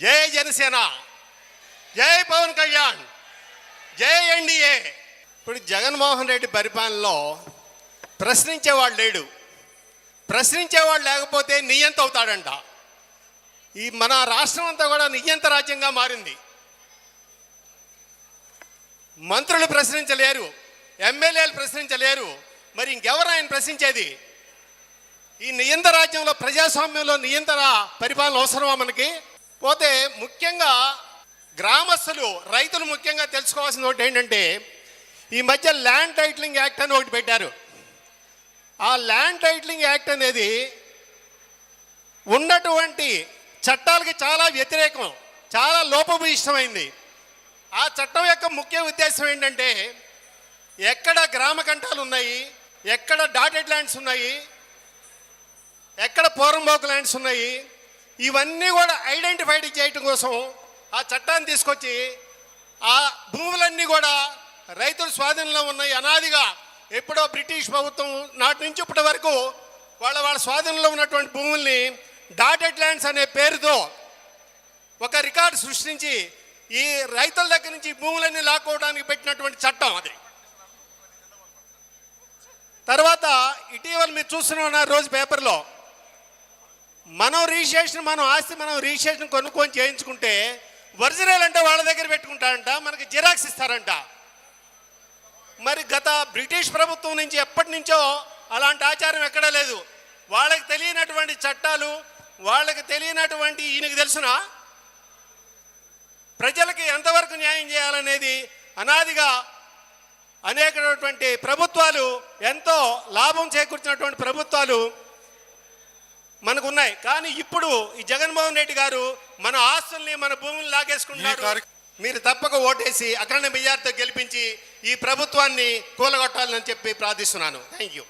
జై జనసేన. జై పవన్ కళ్యాణ్. జై ఎన్డీఏ ఇప్పుడు జగన్మోహన్ రెడ్డి పరిపాలనలో ప్రశ్నించేవాడు లేడు. ప్రశ్నించేవాడు లేకపోతే నియంత అవుతాడంట. ఈ మన రాష్ట్రం అంతా కూడా నియంత రాజ్యంగా మారింది. మంత్రులు ప్రశ్నించలేరు ఎమ్మెల్యేలు ప్రశ్నించలేరు మరి ఇంకెవరు ఆయన ప్రశ్నించేది? ఈ నియంత రాజ్యంలో ప్రజాస్వామ్యంలో నియంత్రణ పరిపాలన అవసరమా మనకి? పోతే ముఖ్యంగా గ్రామస్తులు రైతులు ముఖ్యంగా తెలుసుకోవాల్సిన ఒకటి ఏంటంటే ఈ మధ్య ల్యాండ్ టైటిలింగ్ యాక్ట్ అని ఒకటి పెట్టారు. ఆ ల్యాండ్ టైటిలింగ్ యాక్ట్ అనేది ఉన్నటువంటి చట్టాలకి చాలా వ్యతిరేకం చాలా లోపభూయిష్టమైంది. ఆ చట్టం యొక్క ముఖ్య ఉద్దేశం ఏంటంటే ఎక్కడ గ్రామ కంఠాలు ఉన్నాయి ఎక్కడ డాటెడ్ ల్యాండ్స్ ఉన్నాయి ఎక్కడ పోరంబోకు ల్యాండ్స్ ఉన్నాయి ఇవన్నీ కూడా ఐడెంటిఫైడ్ చేయటం కోసం ఆ చట్టాన్ని తీసుకొచ్చి ఆ భూములన్నీ కూడా రైతుల స్వాధీనంలో ఉన్నాయి. అనాదిగా ఎప్పుడో బ్రిటిష్ ప్రభుత్వం నాటి నుంచి ఇప్పటి వరకు వాళ్ళ వాళ్ళ స్వాధీనంలో ఉన్నటువంటి భూముల్ని డాటెడ్ ల్యాండ్స్ అనే పేరుతో ఒక రికార్డు సృష్టించి ఈ రైతుల దగ్గర నుంచి భూములన్నీ లాక్కోవడానికి పెట్టినటువంటి చట్టం అది. తర్వాత ఇటీవల మీరు చూస్తూనే ఉన్నారు రోజు పేపర్లో మనం రిజిస్ట్రేషన్ మనం ఆస్తి మనం రిజిస్ట్రేషన్ కొనుక్కొని చేయించుకుంటే ఒరిజినల్ అంటే వాళ్ళ దగ్గర పెట్టుకుంటారంట మనకి జిరాక్స్ ఇస్తారంట. మరి గత బ్రిటిష్ ప్రభుత్వం నుంచి ఎప్పటి నుంచో అలాంటి ఆచారం ఎక్కడా లేదు. వాళ్ళకి తెలియనటువంటి చట్టాలు వాళ్ళకి తెలియనటువంటి ఈయనకి తెలుసునా? ప్రజలకి ఎంతవరకు న్యాయం చేయాలనేది అనాదిగా అనేకటువంటి ప్రభుత్వాలు ఎంతో లాభం చేకూర్చినటువంటి ప్రభుత్వాలు మనకు ఉన్నాయి కానీ ఇప్పుడు ఈ జగన్మోహన్ రెడ్డి గారు మన ఆస్తుల్ని మన భూమిని లాగేసుకుంటున్నారు. మీరు తప్పక ఓటేసి అగ్రణ మెజార్టీతో గెలిపించి ఈ ప్రభుత్వాన్ని కూలగొట్టాలని చెప్పి ప్రార్థిస్తున్నాను. Thank you